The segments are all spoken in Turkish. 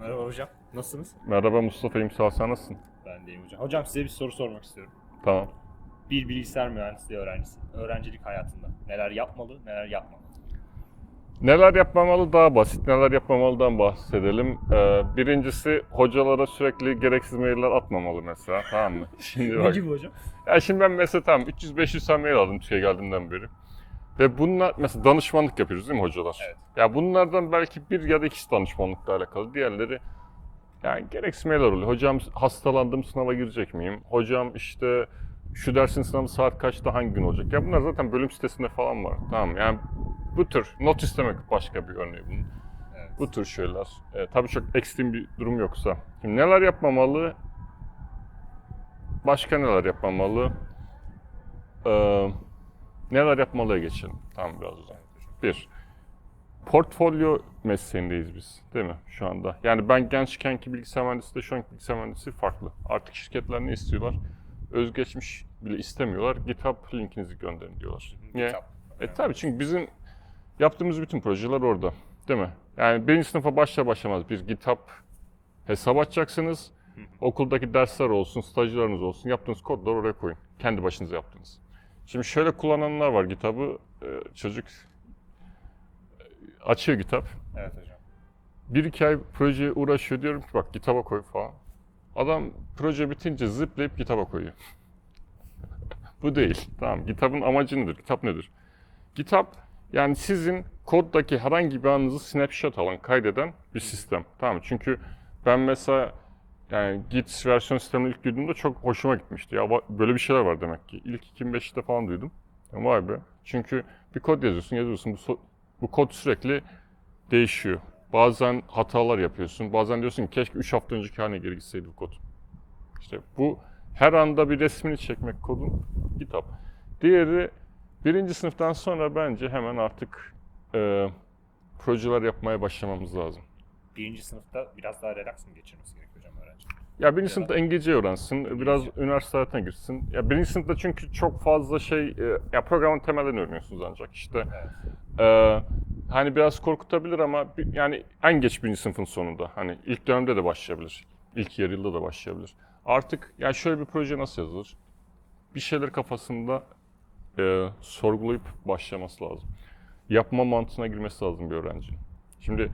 Merhaba hocam. Nasılsınız? Merhaba Mustafa İmsal sen nasılsın? Ben deyim hocam. Hocam size bir soru sormak istiyorum. Tamam. Bir bilgisayar mühendisliği öğrencisi, öğrencilik hayatında neler yapmalı, neler yapmamalı? Neler yapmamalı daha basit, neler yapmamalıdan bahsedelim. Ee, birincisi hocalara sürekli gereksiz mailler atmamalı mesela tamam mı? Şimdi Ne bak, gibi hocam? ya şimdi ben mesela tamam 300-500 tane mail aldım Türkiye geldiğimden beri. Ve bunlar mesela danışmanlık yapıyoruz değil mi hocalar? Evet. Ya bunlardan belki bir ya da ikisi danışmanlıkla alakalı. Diğerleri yani gereksiz mailler oluyor. Hocam hastalandım sınava girecek miyim? Hocam işte şu dersin sınavı saat kaçta hangi gün olacak? Ya bunlar zaten bölüm sitesinde falan var. Tamam yani bu tür not istemek başka bir örneği bunun. Evet. Bu tür şeyler. E, tabii çok ekstrem bir durum yoksa. Şimdi neler yapmamalı? Başka neler yapmamalı? Ee, neler yapmalıya geçelim. Tamam biraz o zaman. Bir, portfolyo mesleğindeyiz biz değil mi şu anda? Yani ben gençkenki bilgisayar mühendisi de şu anki bilgisayar mühendisi farklı. Artık şirketler ne istiyorlar? Özgeçmiş bile istemiyorlar. GitHub linkinizi gönderin diyorlar. Niye? Kitap. E tabii çünkü bizim yaptığımız bütün projeler orada. Değil mi? Yani birinci sınıfa başla başlamaz bir GitHub hesap açacaksınız. Okuldaki dersler olsun, stajlarınız olsun, yaptığınız kodları oraya koyun. Kendi başınıza yaptınız. Şimdi şöyle kullananlar var GitHub'ı. Ee, Çocuk e, açıyor GitHub. Evet hocam. Bir iki ay projeye uğraşıyor diyorum ki bak GitHub'a koy falan. Adam proje bitince zıplayıp GitHub'a koyuyor. Bu değil. Tamam. GitHub'ın amacı nedir? GitHub nedir? GitHub yani sizin koddaki herhangi bir anınızı snapshot alan, kaydeden bir sistem. Tamam? Çünkü ben mesela yani Git versiyon sistemini ilk duyduğumda çok hoşuma gitmişti. Ya böyle bir şeyler var demek ki. İlk 2005'te falan duydum. Ya vay be. Çünkü bir kod yazıyorsun, yazıyorsun. Bu, bu kod sürekli değişiyor. Bazen hatalar yapıyorsun. Bazen diyorsun ki keşke 3 hafta önceki haline geri gitseydi bu kod. İşte bu her anda bir resmini çekmek kodun GitHub. Diğeri birinci sınıftan sonra bence hemen artık e, projeler yapmaya başlamamız lazım. Birinci sınıfta biraz daha relax mı geçirmesi gerekiyor? Ya birinci sınıfta İngilizce öğrensin, biraz üniversite hayatına girsin. Ya birinci sınıfta çünkü çok fazla şey, e, ya programın temellerini öğreniyorsunuz ancak işte. E, hani biraz korkutabilir ama bir- yani en geç birinci sınıfın sonunda. Hani ilk dönemde de başlayabilir. İlk yarı yılda da başlayabilir. Artık ya şöyle bir proje nasıl yazılır? Bir şeyler kafasında e, sorgulayıp başlaması lazım. Yapma mantığına girmesi lazım bir öğrencinin. Şimdi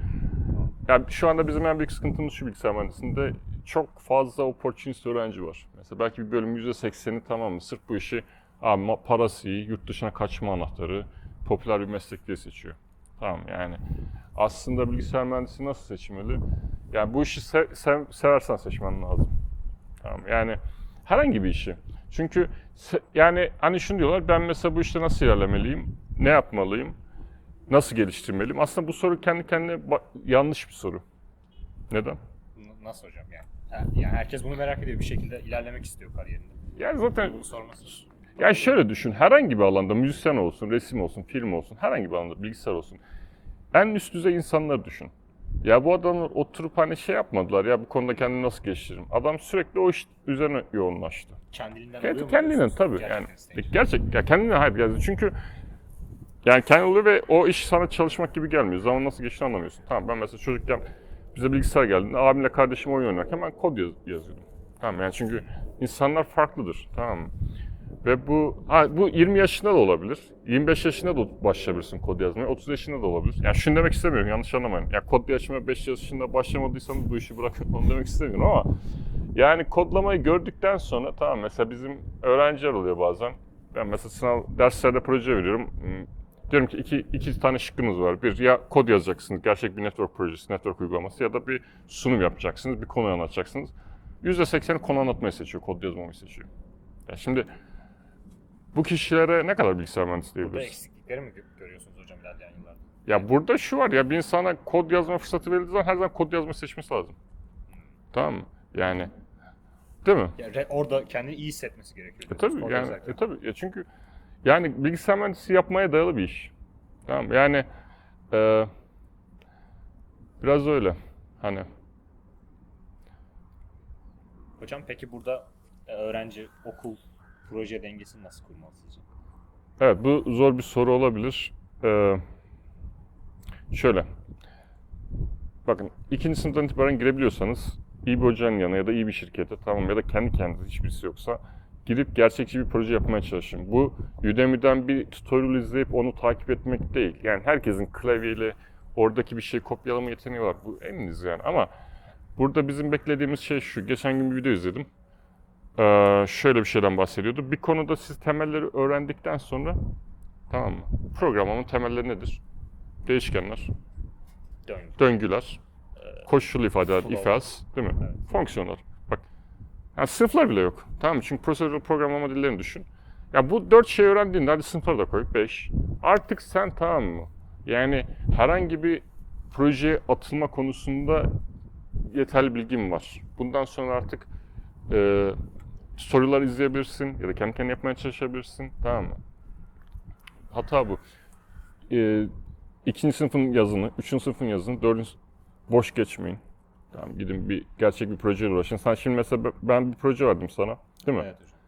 ya şu anda bizim en büyük sıkıntımız şu bilgisayar mühendisliğinde çok fazla opportunist öğrenci var. Mesela belki bir bölüm %80'i tamam mı? Sırf bu işi abi ma- parası iyi, yurt dışına kaçma anahtarı, popüler bir meslek diye seçiyor. Tamam yani aslında bilgisayar mühendisi nasıl seçmeli? Yani bu işi se- sev- seversen seçmen lazım. Tamam yani herhangi bir işi. Çünkü se- yani hani şunu diyorlar ben mesela bu işte nasıl ilerlemeliyim? Ne yapmalıyım? Nasıl geliştirmeliyim? Aslında bu soru kendi kendine yanlış bir soru. Neden? Nasıl hocam yani? Yani herkes bunu merak ediyor. Bir şekilde ilerlemek istiyor kariyerinde. Yani zaten Bunu sorması. yani şöyle düşün. Herhangi bir alanda müzisyen olsun, resim olsun, film olsun, herhangi bir alanda bilgisayar olsun. En üst düzey insanları düşün. Ya bu adamlar oturup hani şey yapmadılar ya bu konuda kendimi nasıl geliştiririm. Adam sürekli o iş üzerine yoğunlaştı. Kendiliğinden Kendi oluyor mu kendinden diyorsunuz? tabii Gerçekten yani. isteyince. Gerçek ya kendinden hayır yani çünkü yani kendi oluyor ve o iş sana çalışmak gibi gelmiyor. Zaman nasıl geçtiğini anlamıyorsun. Tamam ben mesela çocukken bize bilgisayar geldiğinde abimle kardeşim oyun oynarken ben kod yaz- yazıyordum. Tamam yani çünkü insanlar farklıdır. Tamam mı? Ve bu ha, bu 20 yaşında da olabilir. 25 yaşında da başlayabilirsin kod yazmaya. 30 yaşında da olabilir. Yani şunu demek istemiyorum yanlış anlamayın. Ya kod yazmaya 5 yaşında başlamadıysanız bu işi bırakın onu demek istemiyorum ama yani kodlamayı gördükten sonra tamam mesela bizim öğrenciler oluyor bazen. Ben mesela sınav derslerde proje veriyorum. Hmm, Diyorum ki iki, iki tane şıkkınız var. Bir ya kod yazacaksınız, gerçek bir network projesi, network uygulaması ya da bir sunum yapacaksınız, bir konuyu anlatacaksınız. %80'i konu anlatmayı seçiyor, kod yazmamayı seçiyor. Ya şimdi bu kişilere ne kadar bilgisayar mühendisliği Burada diyebiliriz? eksiklikleri mi gö- görüyorsunuz hocam ilerleyen yıllarda? Ya burada şu var ya bir insana kod yazma fırsatı verildiği zaman her zaman kod yazmayı seçmesi lazım. Tamam mı? Yani değil mi? Ya orada kendini iyi hissetmesi gerekiyor. E tabii yani e tabii ya çünkü yani bilgisayar mühendisliği yapmaya dayalı bir iş. Tamam yani e, biraz öyle hani Hocam peki burada e, öğrenci, okul, proje dengesini nasıl kurmalı sizce? evet bu zor bir soru olabilir. E, şöyle bakın ikinci sınıftan itibaren girebiliyorsanız iyi bir hocanın yanına ya da iyi bir şirkete tamam ya da kendi kendinize hiçbirisi yoksa girip gerçekçi bir proje yapmaya çalışın. Bu Udemy'den bir tutorial izleyip onu takip etmek değil. Yani herkesin klavyeyle oradaki bir şey kopyalama yeteneği var. Bu eminiz yani ama burada bizim beklediğimiz şey şu. Geçen gün bir video izledim. Ee, şöyle bir şeyden bahsediyordu. Bir konuda siz temelleri öğrendikten sonra tamam mı? Programlamanın temelleri nedir? Değişkenler, Döngü. döngüler, koşul ifadeler, flow. if else, değil mi? Evet. Fonksiyonlar. Yani sınıflar bile yok. Tamam mı? Çünkü prosedürel programlama dillerini düşün. Ya bu dört şey öğrendiğinde hadi sınıfları da koy. Beş. Artık sen tamam mı? Yani herhangi bir projeye atılma konusunda yeterli bilgin var. Bundan sonra artık e, sorular izleyebilirsin ya da kendi kendine yapmaya çalışabilirsin. Tamam mı? Hata bu. E, ikinci sınıfın yazını, üçüncü sınıfın yazını, dördüncü boş geçmeyin. Tamam gidin bir gerçek bir projeyle uğraşın. Sen şimdi mesela ben- bir proje verdim sana. Değil mi? Evet hocam.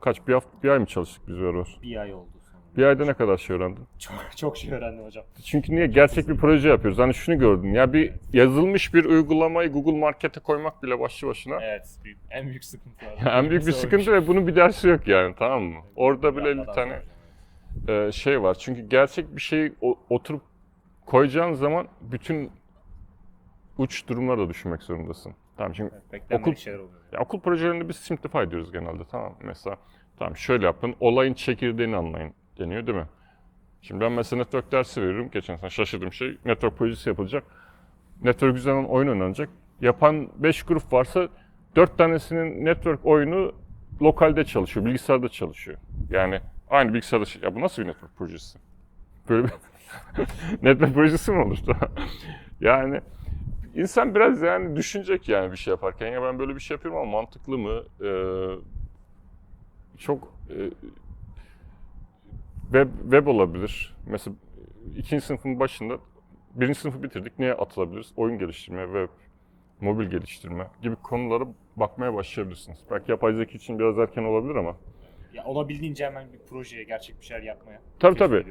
Kaç bir hafta bir ay mı çalıştık biz beraber? Bir ay oldu sonra. Bir ayda ne kadar şey öğrendin? Çok, çok şey öğrendim hocam. Çünkü niye? Gerçek bir proje yapıyoruz. Hani şunu gördüm. Ya bir yazılmış bir uygulamayı Google Market'e koymak bile başlı başına Evet. Büyük, en büyük sıkıntı var. en büyük bir sıkıntı ve bunun bir dersi yok yani tamam mı? Orada bile 50 Yapmadan tane e, şey var. Çünkü gerçek bir şeyi oturup koyacağın zaman bütün uç durumları da düşünmek zorundasın. Tamam şimdi Evet, Okul- şeyler oluyor. Ya okul projelerinde biz simplify ediyoruz genelde tamam? Mesela tamam şöyle yapın, olayın çekirdeğini anlayın deniyor değil mi? Şimdi ben mesela network dersi veriyorum. Geçen sene şaşırdığım şey network projesi yapılacak. Network üzerinden oyun oynanacak. Yapan 5 grup varsa 4 tanesinin network oyunu lokalde çalışıyor, bilgisayarda çalışıyor. Yani aynı bilgisayarda şey- ya bu nasıl bir network projesi? Böyle bir network projesi mi olur? yani İnsan biraz yani düşünecek yani bir şey yaparken ya ben böyle bir şey yapıyorum ama mantıklı mı? Ee, çok e, web, web olabilir. Mesela ikinci sınıfın başında birinci sınıfı bitirdik. Neye atılabiliriz? Oyun geliştirme, web, mobil geliştirme gibi konulara bakmaya başlayabilirsiniz. Belki yapay zeka için biraz erken olabilir ama. Ya olabildiğince hemen bir projeye, gerçek bir şeyler yapmaya. Tabii tabii.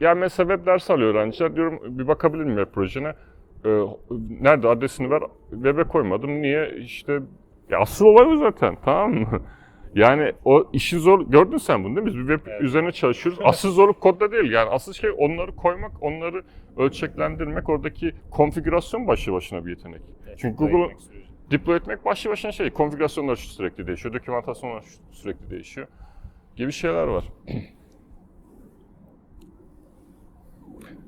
Ya mesela web dersi alıyor öğrenciler. Diyorum bir bakabilir miyim web projene? Ee, nerede adresini ver? Web'e koymadım. Niye? İşte ya asıl olay bu zaten. Tamam mı? Yani o işin zor gördün sen bunu değil mi? Biz bir web Evet. üzerine çalışıyoruz. Asıl zorluk kodda değil. Yani asıl şey onları koymak, onları ölçeklendirmek, oradaki konfigürasyon başlı başına bir yetenek. Evet, Çünkü Google-. Deploy etmek başlı başına şey, konfigürasyonlar sürekli değişiyor, dokümantasyonlar sürekli değişiyor gibi şeyler var.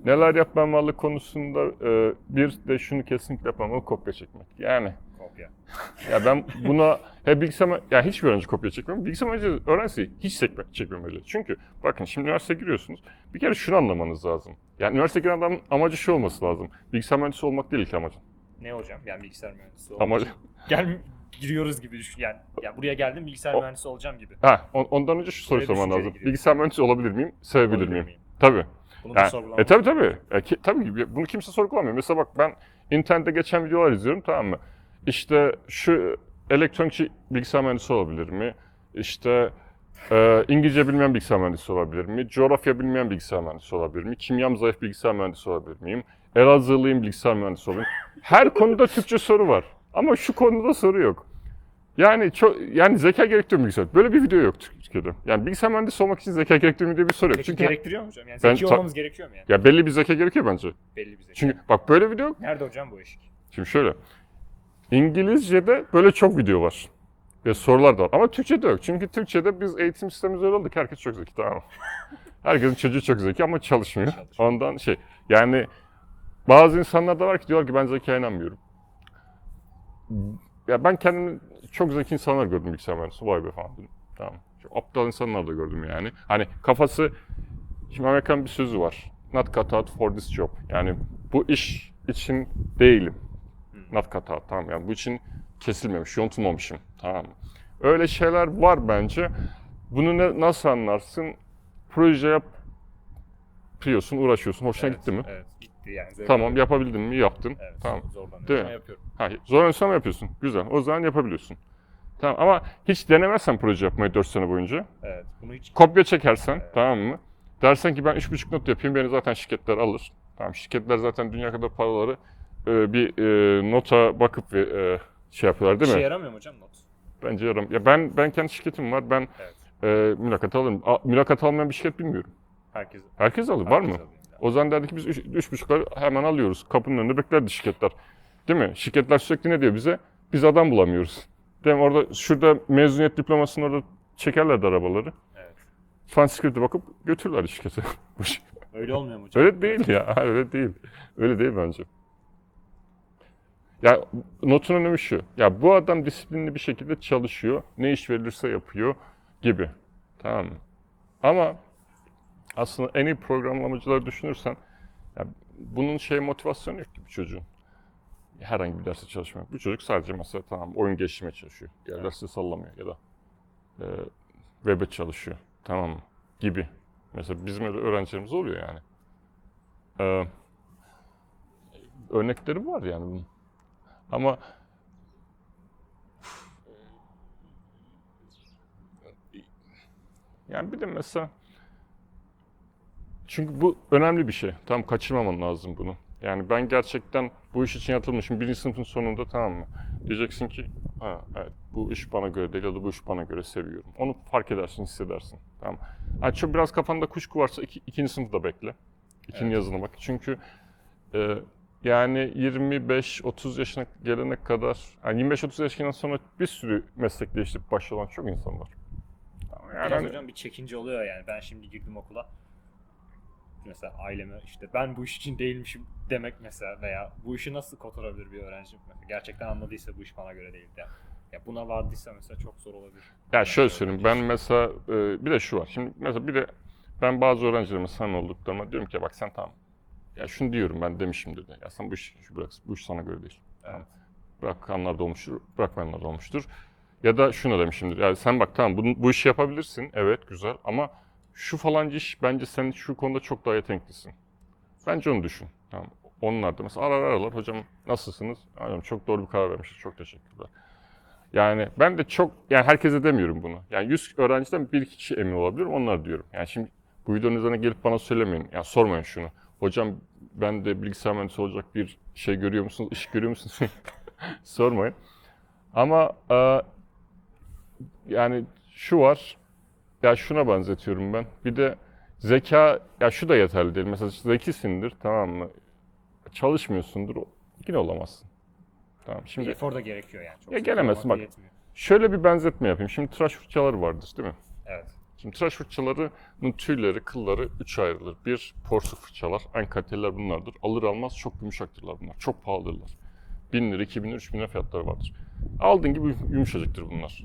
Neler yapmamalı konusunda e, bir de şunu kesinlikle yapmamalı, kopya çekmek. Yani Kopya. ya ben buna he bilgisayar ya hiçbir öğrenci kopya çekmiyor. Bilgisayar mühendisliği öğrencisi hiç çekme, çekmemeli. Çünkü bakın şimdi üniversiteye giriyorsunuz. Bir kere şunu anlamanız lazım. Yani üniversiteye giren adamın amacı şu olması lazım. Bilgisayar mühendisi olmak değil ki amacı. Ne hocam? Yani bilgisayar mühendisi olmak. Amacı Gel giriyoruz gibi düşün. Yani, ya buraya geldim bilgisayar O- mühendisi olacağım gibi. Ha, on- ondan önce şu soruyu sorman lazım. giriyor. Bilgisayar mühendisi olabilir miyim? Sevebilir Olabilir miyim? miyim? Tabii. Bunu Yani, e tabii tabii. E, ki- tabii. Bunu kimse sorgulamıyor. Mesela bak ben internette geçen videolar izliyorum tamam mı? İşte şu elektronikçi bilgisayar mühendisi olabilir mi? İşte e, İngilizce bilmeyen bilgisayar mühendisi olabilir mi? Coğrafya bilmeyen bilgisayar mühendisi olabilir mi? Kimyam zayıf bilgisayar mühendisi olabilir miyim? Elazığlıyım bilgisayar mühendisi olabilir? Her konuda Türkçe soru var. Ama şu konuda soru yok. Yani çok yani zeka gerektiriyor mu bilgisayar? Böyle bir video yok Türkiye'de. Yani bilgisayar mühendisi olmak için zeka gerektiriyor mu diye bir soru yok. Peki Çünkü gerektiriyor mu hocam? Yani Ben zeki ta- olmamız gerekiyor mu yani? ya belli bir zeka gerekiyor bence. Belli bir zeki. Çünkü bak böyle video yok. Nerede hocam bu eşik? Şimdi şöyle. İngilizce'de böyle çok video var. Ve sorular da var. Ama Türkçe'de yok. Çünkü Türkçe'de biz eğitim sistemimiz öyle olduk. Herkes çok zeki tamam mı? Herkesin çocuğu çok zeki ama çalışmıyor. Çalışmıyor. Ondan şey yani bazı insanlar da var ki diyorlar ki ben zekaya inanmıyorum. Ya ben kendimi çok zeki insanlar gördüm bilgisayar mühendisi. Vay be falan dedim. Tamam. Çok aptal insanlar da gördüm yani. Hani kafası Şimdi Amerikan bir sözü var. Not cut out for this job. Yani bu iş için değilim. Not cut out. Tamam yani bu için kesilmemiş, yontulmamışım. Tamam? Öyle şeyler var bence. Bunu ne, nasıl anlarsın? Proje yapıyorsun, uğraşıyorsun. Hoşuna Evet, gitti mi? Evet gitti yani. zevk Tamam aldım. yapabildin mi? Yaptın. Evet Tamam. zorlanıyorum ama yapıyorum. Ha, zorlanıyorsan ama yapıyorsun. Güzel. O zaman yapabiliyorsun. Tamam ama hiç denemezsen proje yapmayı 4 sene boyunca. Evet bunu hiç Kopya çekersen Evet. tamam mı? Dersen ki ben 3,5 not yapayım beni zaten şirketler alır. Tamam şirketler zaten dünya kadar paraları e, bir e, nota bakıp e, şey yapıyorlar değil İşe mi? yaramıyor mu hocam not? Bence yaram. Ya ben ben kendi şirketim var. Ben Evet. e, mülakat alırım. A, mülakat almayan bir şirket bilmiyorum. Herkes, Herkes alır. Var mı? herkes alıyor. O zaman derdi ki biz üç, üç buçuk ay hemen alıyoruz. Kapının önünde beklerdi şirketler. Değil mi? Şirketler sürekli ne diyor bize? Biz adam bulamıyoruz. Değil mi? Orada şurada mezuniyet diplomasını orada çekerlerdi arabaları. Evet. Transkripte bakıp götürürler şirkete. Şey- Öyle olmuyor mu hocam? Öyle değil ya. Öyle değil. Öyle değil bence. Ya notun önemi şu. Ya bu adam disiplinli bir şekilde çalışıyor. Ne iş verilirse yapıyor gibi. Tamam mı? Ama aslında en iyi programlamacıları düşünürsen ya bunun şey motivasyonu yok ki bu çocuğun. Herhangi bir derste çalışmak. Bu çocuk sadece mesela tamam oyun geliştirmeye çalışıyor. Diğer Evet. derste sallamıyor ya da e, web'e çalışıyor. Tamam mı? Gibi. Mesela bizim öyle öğrencilerimiz oluyor yani. Ee, örnekleri var yani bunun. Ama yani bir de mesela çünkü bu önemli bir şey. Tam kaçırmaman lazım bunu. Yani ben gerçekten bu iş için yaratılmışım. Birinci sınıfın sonunda tamam mı? Diyeceksin ki ha, evet, bu iş bana göre değil ya da bu iş bana göre seviyorum. Onu fark edersin, hissedersin. Tamam. Yani çok biraz kafanda kuşku varsa iki, ikinci sınıfta bekle. İkinci Evet. yazına bak. Çünkü e, yani 25-30 yaşına gelene kadar, yani 25-30 yaşından sonra bir sürü meslek değiştirip başlayan çok insan var. Yani Biraz hani- hocam bir çekince oluyor yani. Ben şimdi girdim okula. Mesela aileme işte ben bu iş için değilmişim demek mesela veya bu işi nasıl kotarabilir bir öğrenci? Mesela gerçekten anladıysa bu iş bana göre değil de. Ya buna vardıysa mesela çok zor olabilir. Ya şöyle Yani söyleyeyim, öğrenci ben mesela e, bir de şu var. Şimdi mesela bir de ben bazı öğrencilerime samimi olduklarıma diyorum ki bak sen tamam. Ya şunu diyorum ben demişimdir de. Ya sen bu iş, şu bırak, bu iş sana göre değil. Evet. Bırakanlar da olmuştur, bırakmayanlar da olmuştur. Ya da şunu demişimdir. Yani sen bak tamam bunu, bu işi yapabilirsin. Evet güzel ama şu falancı iş bence sen şu konuda çok daha yeteneklisin. Bence onu düşün. Tamam. Onlar da mesela arar aralar hocam nasılsınız? Hocam çok doğru bir karar vermişsiniz. Çok teşekkürler. Yani ben de çok, yani herkese demiyorum bunu. Yani 100 öğrenciden bir kişi emin olabilirim, onlar diyorum. Yani şimdi bu videonun üzerine gelip bana söylemeyin, yani sormayın şunu. Hocam ben de bilgisayar mühendisi olacak bir şey görüyor musunuz, iş görüyor musunuz? sormayın. Ama e, yani şu var, ya şuna benzetiyorum ben. Bir de zeka, ya şu da yeterli değil. Mesela zekisindir, tamam mı? Çalışmıyorsundur, yine olamazsın. Tamam, şimdi... efor da gerekiyor yani. Çok Ya gelemezsin, bak. yetmiyor. Şöyle bir benzetme yapayım. Şimdi tıraş fırçaları vardır değil mi? Evet. Şimdi tıraş fırçalarının tüyleri, kılları üç ayrılır. Bir porsuk fırçalar, en kaliteliler bunlardır. Alır almaz çok yumuşaktırlar bunlar. Çok pahalıdırlar. 1000 lira, 2000 lira, 3000 lira fiyatları vardır. Aldığın gibi yumuşacıktır bunlar.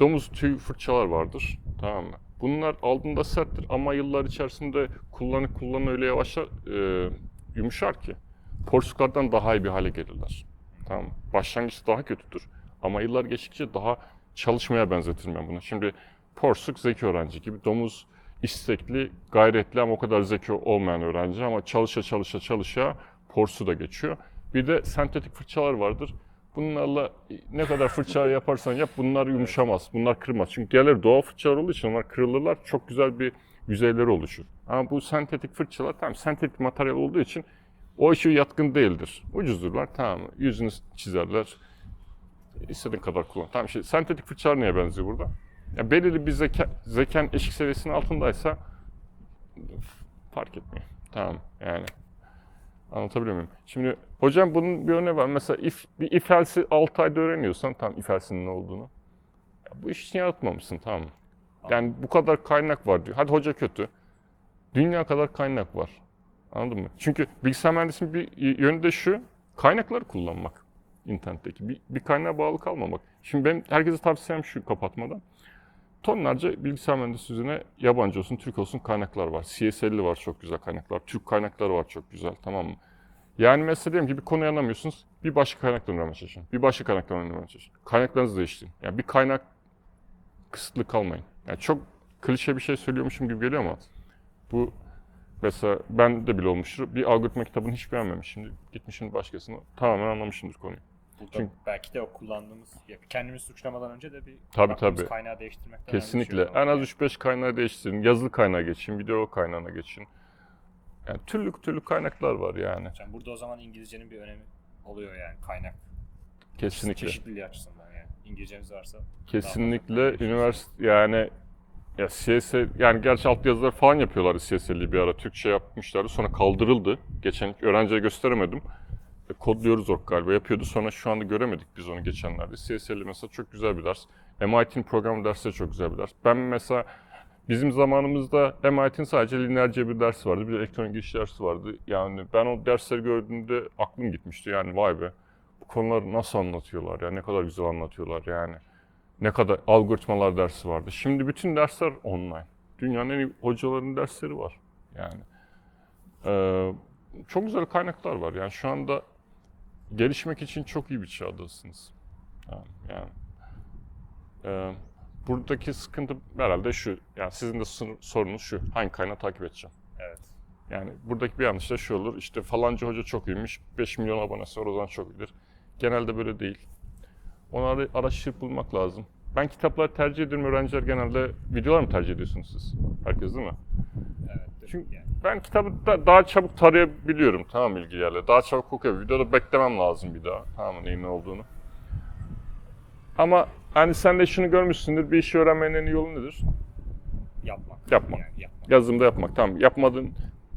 Domuz tüy fırçalar vardır. Tamam mı? Bunlar aldığında serttir ama yıllar içerisinde kullanı kullanı öyle yavaşlar, e, yumuşar ki. Porsuklardan daha iyi bir hale gelirler. Tamam mı? Başlangıçta daha kötüdür. Ama yıllar geçtikçe daha çalışmaya benzetirim ben bunu. Şimdi porsuk zeki öğrenci gibi, domuz istekli, gayretli ama o kadar zeki olmayan öğrenci ama çalışa çalışa çalışa porsu da geçiyor. Bir de sentetik fırçalar vardır. Bunlarla ne kadar fırça yaparsan yap bunlar yumuşamaz, bunlar kırmaz. Çünkü diğerleri doğal fırçalar olduğu için onlar kırılırlar, çok güzel bir yüzeyleri oluşur. Ama bu sentetik fırçalar tamam sentetik materyal olduğu için o işe yatkın değildir. Ucuzdurlar tamam? Yüzünü çizerler, istediğin kadar kullan. Tamam işte sentetik fırçalar neye benziyor burada? Ya belirli bir zeka, zekan eşik seviyesinin altındaysa fark etmiyor. Tamam yani. Anlatabiliyor muyum? Şimdi hocam bunun bir örneği var. Mesela if, bir if else'i 6 ayda öğreniyorsan tam if else'nin ne olduğunu. Ya bu iş için yaratmamışsın tamam mı? Yani bu kadar kaynak var diyor. Hadi hoca kötü. Dünya kadar kaynak var. Anladın mı? Çünkü bilgisayar mühendisliğinin bir yönü de şu. Kaynakları kullanmak internetteki. Bir, bir kaynağa bağlı kalmamak. Şimdi benim herkese tavsiyem şu kapatmadan. Tonlarca bilgisayar mühendisliği üzerine yabancı olsun, Türk olsun kaynaklar var. CSL'li var çok güzel kaynaklar. Türk kaynakları var çok güzel tamam mı? Yani mesela diyelim ki bir konuyu anlamıyorsunuz. Bir başka kaynaktan öğrenmeye çalışın. Bir başka kaynaktan öğrenmeye çalışın. Kaynaklarınızı değiştirin. Yani bir kaynak kısıtlı kalmayın. Yani çok klişe bir şey söylüyormuşum gibi geliyor ama bu mesela ben de bile olmuştur. Bir algoritma kitabını hiç beğenmemişimdir. Gitmişim başkasını tamamen anlamışımdır konuyu. Burada Çünkü- belki de o kullandığımız, kendimizi suçlamadan önce de bir Tabii, tabii. kaynağı değiştirmek şey Kesinlikle. En az yani. 3-5 kaynağı değiştirin. Yazılı kaynağa geçin, video kaynağına geçin. Yani türlü türlü kaynaklar var yani. Yani burada o zaman İngilizcenin bir önemi oluyor yani kaynak. Kesinlikle. Çeşitliliği açısından yani. İngilizcemiz varsa. Kesinlikle üniversite yani ya CS yani gerçi altyazılar falan yapıyorlar CSL'i bir ara Türkçe yapmışlardı sonra kaldırıldı. Geçen öğrenciye gösteremedim. E, kodluyoruz ork galiba yapıyordu sonra şu anda göremedik biz onu geçenlerde. CSL'i mesela çok güzel bir ders. MIT'nin program dersi de çok güzel bir ders. Ben mesela bizim zamanımızda MIT'nin sadece lineer cebir dersi vardı. Bir de elektronik giriş dersi vardı. Yani ben o dersleri gördüğümde aklım gitmişti. Yani vay be bu konuları nasıl anlatıyorlar ya ne kadar güzel anlatıyorlar yani ne kadar algoritmalar dersi vardı. Şimdi bütün dersler online. Dünyanın en iyi hocaların dersleri var. Yani Ee, çok güzel kaynaklar var. Yani şu anda gelişmek için çok iyi bir çağdasınız. Yani, yani Ee, buradaki sıkıntı herhalde şu. Yani sizin de sor- sorunuz şu. Hangi kaynağı takip edeceğim? Evet. Yani buradaki bir yanlış da şu olur. İşte falanca hoca çok iyiymiş. 5 milyon abonesi var o zaman çok iyidir. Genelde böyle değil. Onu ara- araştırıp bulmak lazım. Ben kitapları tercih ediyorum. Öğrenciler genelde videolar mı tercih ediyorsunuz siz? Herkes değil mi? Evet. Çünkü- yani. Ben kitabı da- daha çabuk tarayabiliyorum tamam ilgili yerleri. Daha çabuk okuyorum. Videoda beklemem lazım bir daha. Tamam neyin ne olduğunu. Ama hani sen de şunu görmüşsündür. Bir işi öğrenmenin en iyi yolu nedir? yapmak. Yapmak. Yani yapmak. Yazımda yapmak. Tamam yapmadın,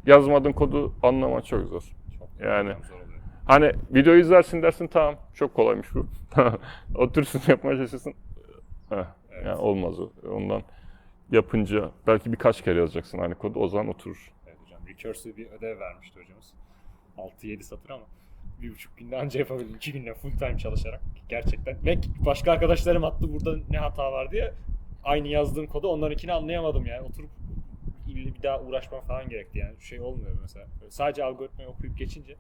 yazmadığın kodu anlamak çok zor. Çok Yani. zor oluyor. Hani video izlersin dersin tamam çok kolaymış bu. Oturursun yapmaya çalışırsın. Heh, Evet. yani olmaz o. Ondan yapınca belki birkaç kere yazacaksın aynı kodu o zaman oturur. Evet hocam. Recursive bir ödev vermişti hocamız. 6-7 satır ama bir buçuk günde anca yapabildim. İki günde full time çalışarak. Gerçekten. Ve başka arkadaşlarım attı burada ne hata var diye. Aynı yazdığım kodu onlarınkini anlayamadım yani. Oturup bir daha uğraşmam falan gerekti yani. Şey olmuyor mesela. Böyle sadece algoritmayı okuyup geçince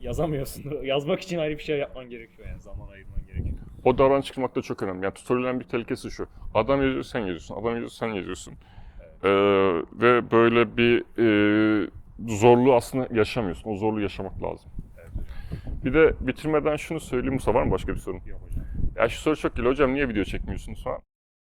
yazamıyorsun. Yazmak için ayrı bir şey yapman gerekiyor yani. Zaman ayırman gerekiyor. O davranış çıkmak da çok önemli. Yani tutorial'in bir tehlikesi şu. Adam yazıyor sen yazıyorsun. Adam yazıyor sen yazıyorsun. Ee, ve böyle bir e, zorluğu aslında yaşamıyorsun. O zorluğu yaşamak lazım. Bir de bitirmeden şunu söyleyeyim. Musa var mı başka bir sorun? Yok hocam. Ya şu soru çok geliyor. Hocam niye video çekmiyorsunuz falan.